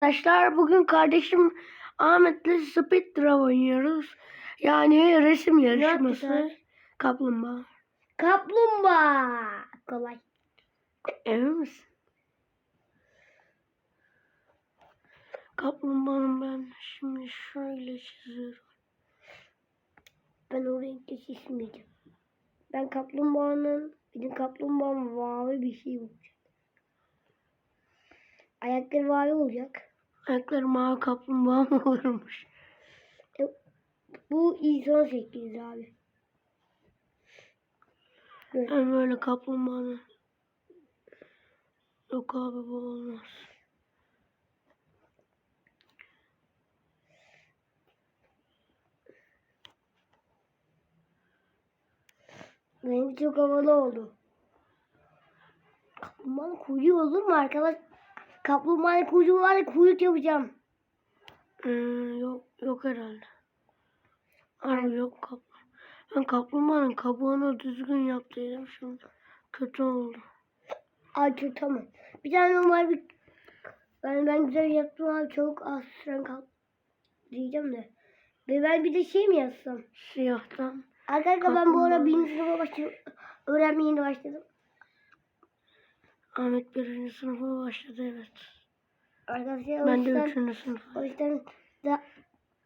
Arkadaşlar bugün kardeşim Ahmet'le Speed Draw oynuyoruz. Yani resim yarışması. Kaplumbağa. Kaplumbağa. Kolay. Emin misin? Kaplumbağanın ben şimdi şöyle çiziyorum. Ben o renkle çizmeyeceğim. Ben kaplumbağanın benim kaplumbağam mavi bir şey olacak. Ayakları mavi olacak. Ayakları mavi kaplumbağa mı olurmuş? Bu insan şeklidir abi. Böyle. Ben böyle kaplumbağanın. Yok abi bu olmaz. Benim çok havalı oldu. Kaplumbağanın kuyruğu olur mu arkadaş? Kaplumbağanın kuyruğu var ya kuyruk yapacağım. Ee, yok yok herhalde. Abi yok kap. Ben kaplumbağanın kabuğunu düzgün yaptıydım şimdi. Kötü oldu. Ay tamam. Bir tane normal bir ben ben güzel yaptım abi çok az süren kal diyeceğim de. Ve ben bir de şey mi yazsam? Siyahtan. Arkadaşlar ben bu ara Kaplumbağa. birinci sınıfa başladım. Öğrenmeye yeni başladım. Ahmet birinci sınıfa başladı evet. Arkadaşlar Ben de yüzden, üçüncü sınıfa. o yüzden da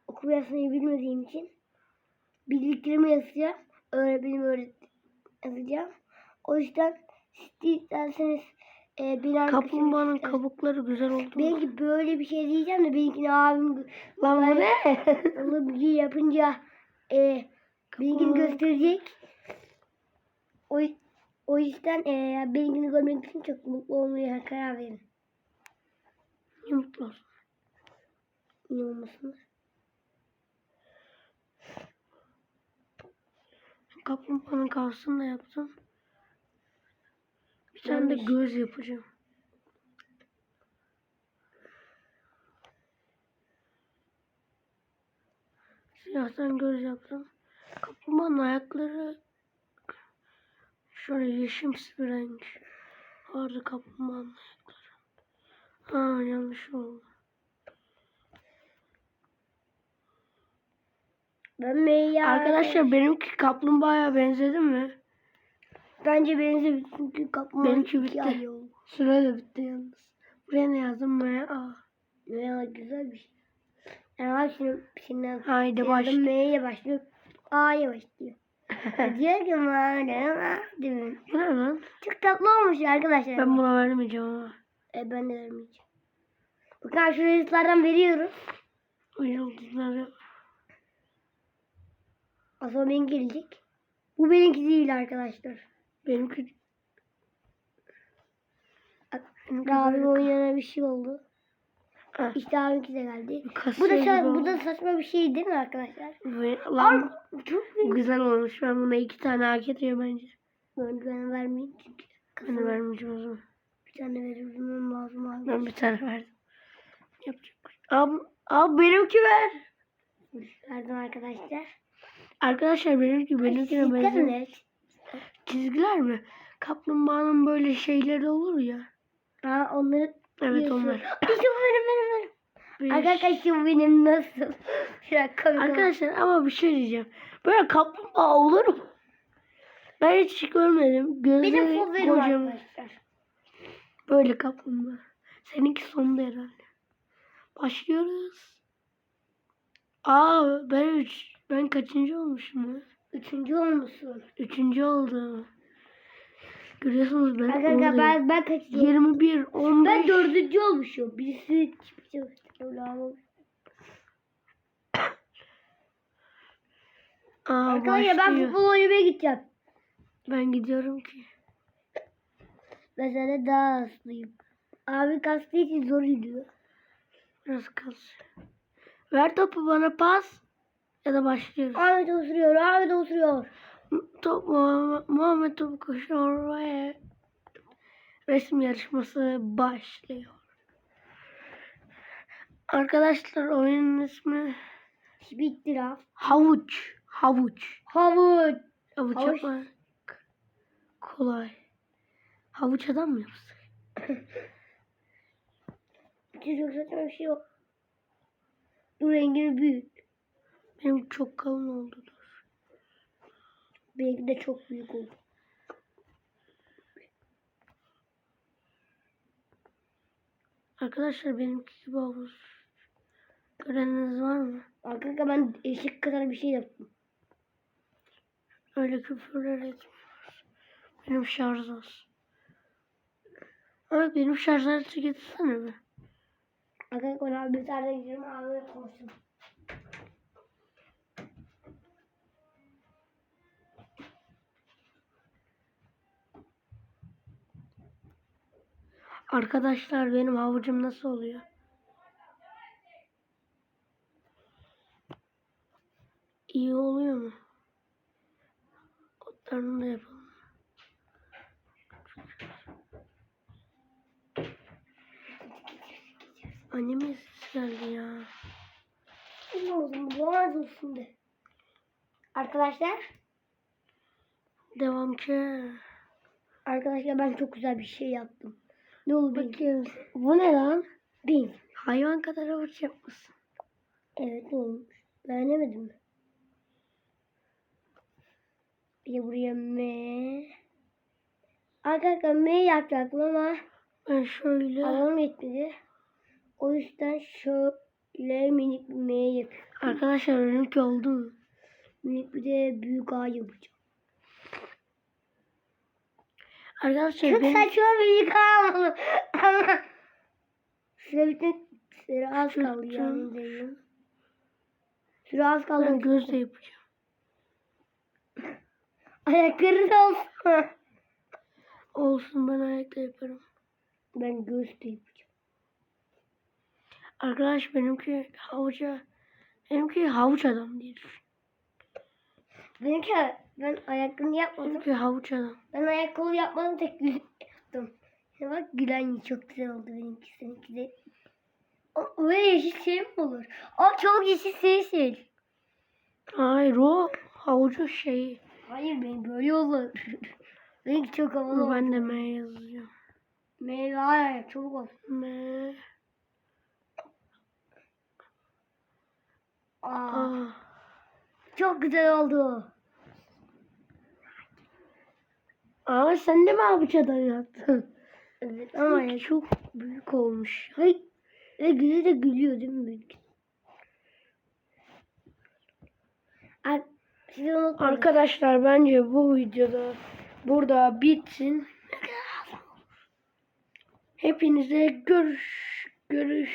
okuma yazmayı bilmediğim için bildiklerimi yazacağım. Öğretmenim öğret yazacağım. O yüzden isterseniz e, beni arkadaşlarım- Kaplumbağanın kabukları güzel oldu. mu? Benimki böyle bir şey diyeceğim de benimkini abim Lan bu ne? Bir şey yapınca e, benimkini gösterecek. O, o yüzden e, benimkini görmek için çok mutlu olmaya karar verin. Niye mutlu olsun? Niye olmasın? Kaplumbağanın kafasını da yaptım. Bir tane de göz yapacağım. Siyahtan göz yaptım. Kaplumbağanın ayakları şöyle yeşimsi bir renk. Vardı kaplumbağanın ayakları. Ha yanlış oldu. Ben Meyya. Arkadaşlar benimki kaplumbağaya benzedi mi? Bence benziyor çünkü kapma. Benimki bitti. Süre de bitti yalnız. Buraya ne yazdım? M-A. Meyya güzel bir şey. Yani şimdi, şimdi Haydi başla. M'ye başlıyor. A'ya başlıyor. Diyor ki bana? Bu ne lan? Çok tatlı olmuş arkadaşlar. Ben buna vermeyeceğim ama. E, ben de vermeyeceğim. Bakın şu reislerden veriyoruz. O yıldızları. O zaman benim gelecek. Bu benimki değil arkadaşlar. Benimki Abi oynayana bir şey oldu. Ha, İşte abimki de geldi. kasıyor Bu da, sa- bu da saçma bir şey değil mi arkadaşlar? Ve, lan Abi, çok güzel olmuş. Ben buna iki tane hak ediyor bence. Ben ben vermeyeyim çünkü. Ben de vermeyeceğim o zaman. bir tane verilmem lazım abi. Ben bir tane verdim. Yapacak bir şey. Abi, abi benimki ver. Verdim arkadaşlar. Arkadaşlar benimki benimkine Ay, benziyor. ne? Çizgiler mi? Kaplumbağanın böyle şeyleri olur ya. Aa onları Evet yiyorsun. onlar. İşte benim benim benim. Arkadaşlar benim nasıl? Şöyle komik. Arkadaşlar ama bir şey diyeceğim. Böyle kaplumbağa olur mu? Ben hiç görmedim. Gözleri Benim favorim kocaman. arkadaşlar. Böyle kaplumbağa. Seninki sonunda herhalde. Başlıyoruz. Aa ben üç. Ben kaçıncı olmuşum ya? Üçüncü olmuşsun. Üçüncü oldum. Görüyorsunuz ben Arkadaşlar ben, ben kaçıncı 21, 15. Ben dördüncü olmuşum. Birisi ama. Aa, Arkadaşlar ben futbol oynamaya gideceğim. Ben gidiyorum ki. Ben sana daha hızlıyım. Abi kastığı için zor yürüyor. Biraz kalsın. Ver topu bana pas. Ya da başlıyoruz. Ahmet osuruyor. Ahmet osuruyor. Top, Muhammed, topu koşuyor ve resim yarışması başlıyor. Arkadaşlar oyunun ismi Bitti lan. Havuç. Havuç. Havuç. Havuç, Havuç. yapmak kolay. Havuç adam mı için çok saçma bir şey yok. Bu rengini büyük. Benim çok kalın oldu. Benimki de çok büyük oldu. Arkadaşlar benimki gibi havuz. Göreniniz var mı? Arkadaşlar ben eşek kadar bir şey yaptım. Öyle küfürler etmiyoruz. Benim şarj az. Ama benim şarj aleti getirsene bir. Arkadaşlar ben abi bir tane gidiyorum abi konuşsun. Arkadaşlar benim havucum nasıl oluyor? İyi oluyor mu? Otlarını da yapalım. Annemin geldi ya. Ne olsun bu az olsun de. Arkadaşlar Devam ki. Arkadaşlar ben çok güzel bir şey yaptım. Benim? Bakayım. Bu ne lan? Benim. Hayvan kadar havuç yapmışsın. Evet ne olmuş? Beğenemedin mi? Bir de buraya M. Arkadaşlar M yapacaktım ama Ben şöyle. alanım yetmedi. O yüzden şöyle minik bir M yapıyorum. Arkadaşlar benimki oldu mu? Minik bir de büyük A yapacağım. Arkadaşlar Çok benim... saçma büyük A oldu. Ama süre bitti. Süre az kaldı diyeyim. Süre az kaldı. Ben göz de yapacağım. Ayakları da olsun. Olsun ben ayakta yaparım. Ben göz de yapacağım. Arkadaş benimki havuca... Benimki havuç adam düşün. Benimki ben ayaklarını yapmadım. Benimki havuç adam. Ben ayak kolu yapmadım tek yaptım. Ya bak gülen çok güzel oldu benimki seninki de. O öyle yeşil şey mi olur? O çok yeşil yeşil. Hayır o havucun şeyi. Hayır benim böyle olur. benimki çok havalı oldu. ben de M yazacağım. Meyve hayır çabuk ol. M. Aa, A. çok güzel oldu. Ama sen de mi havuç adam yaptın? Evet Ama ya çok büyük olmuş. Hayır. Ve güzel de gülüyor değil mi? Ar. Arkadaşlar bence bu videoda burada bitsin. Hepinize görüş görüş